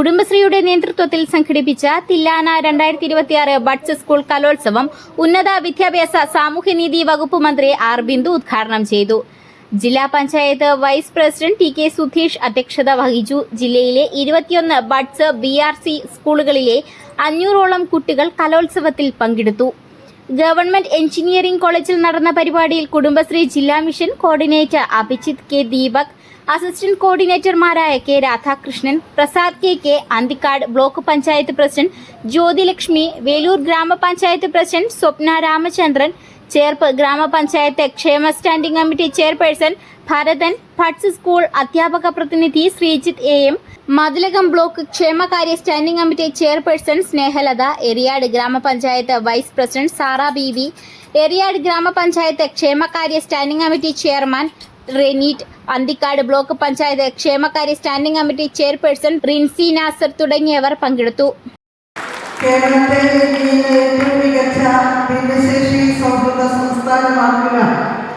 കുടുംബശ്രീയുടെ നേതൃത്വത്തിൽ സംഘടിപ്പിച്ച തില്ലാന രണ്ടായിരത്തി ഇരുപത്തിയാറ് ബഡ്സ് സ്കൂൾ കലോത്സവം ഉന്നത വിദ്യാഭ്യാസ സാമൂഹ്യനീതി വകുപ്പ് മന്ത്രി ആർ ബിന്ദു ഉദ്ഘാടനം ചെയ്തു. ജില്ലാ panchayat vice president T K Sudheesh അധ്യക്ഷത വഹിച്ചു. ജില്ലയിലെ ഇരുപത്തിയൊന്ന് ബഡ്സ് ബി ആർ സി സ്കൂളുകളിലെ അഞ്ഞൂറോളം കുട്ടികൾ കലോത്സവത്തിൽ പങ്കെടുത്തു. ഗവൺമെന്റ് എഞ്ചിനീയറിംഗ് കോളേജിൽ നടന്ന പരിപാടിയിൽ കുടുംബശ്രീ ജില്ലാ mission coordinator Abhijith K Deepak assistant കോർഡിനേറ്റർമാരായ K Radhakrishnan Prasad K K Anthikad block panchayat president Jyothilakshmi Velur ഗ്രാമപഞ്ചായത്ത് പ്രസിഡന്റ് സ്വപ്ന രാമചന്ദ്രൻ ചേർപ്പ് ഗ്രാമപഞ്ചായത്ത് ക്ഷേമ സ്റ്റാൻഡിംഗ് കമ്മിറ്റി ചെയർപേഴ്സൺ ഭരതൻ ഭട്സ് സ്കൂൾ അധ്യാപക പ്രതിനിധി Sreejith A M Mathilakam block ക്ഷേമകാര്യ standing committee chairperson Snehalatha Eriyad ഗ്രാമപഞ്ചായത്ത് vice president Sara B V Eriyad ഗ്രാമപഞ്ചായത്ത് ക്ഷേമകാര്യ standing committee chairman Reneet Anthikad block panchayat ക്ഷേമകാര്യ standing committee chairperson Rincy Nasar തുടങ്ങിയവർ പങ്കെടുത്തു.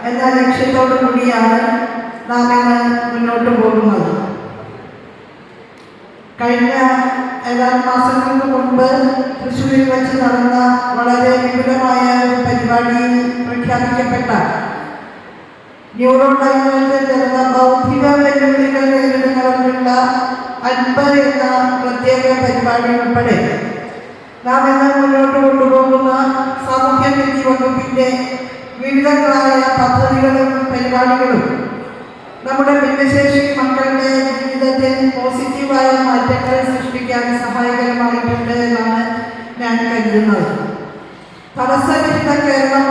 എന്ന ലക്ഷ്യത്തോടു കൂടിയാണ് നാം മുന്നോട്ട് പോകുന്നത്. കഴിഞ്ഞ ഏതാനും മാസങ്ങൾക്ക് മുൻപ് തൃശ്ശൂരിൽ വെച്ച് നടന്ന വളരെ വിപുലമായ ഒരു പരിപാടിയിൽ പ്രഖ്യാപിക്കപ്പെട്ട ന്യൂറോ ഡൈവേഴ്സിൽ എന്ന ബൗദ്ധിക വെല്ലുവിളികൾ നേരിടുന്നവർക്കുള്ള അൻപത് എന്ന പ്രത്യേക പരിപാടി ഉൾപ്പെടെ നാം ഇന്ന് മുന്നോട്ട് കൊണ്ടുപോകുന്ന സാമൂഹ്യ നീതി വകുപ്പിന്റെ വിവിധങ്ങളായ പദ്ധതികളും പരിപാടികളും നമ്മുടെ ഭിന്നശേഷി ജീവിതത്തിൽ പോസിറ്റീവായ മാറ്റങ്ങൾ സൃഷ്ടിക്കാൻ സഹായകരമായിട്ടുണ്ട് എന്നാണ് ഞാൻ കരുതുന്നത്. തടസ്സവിരുദ്ധ കേരളം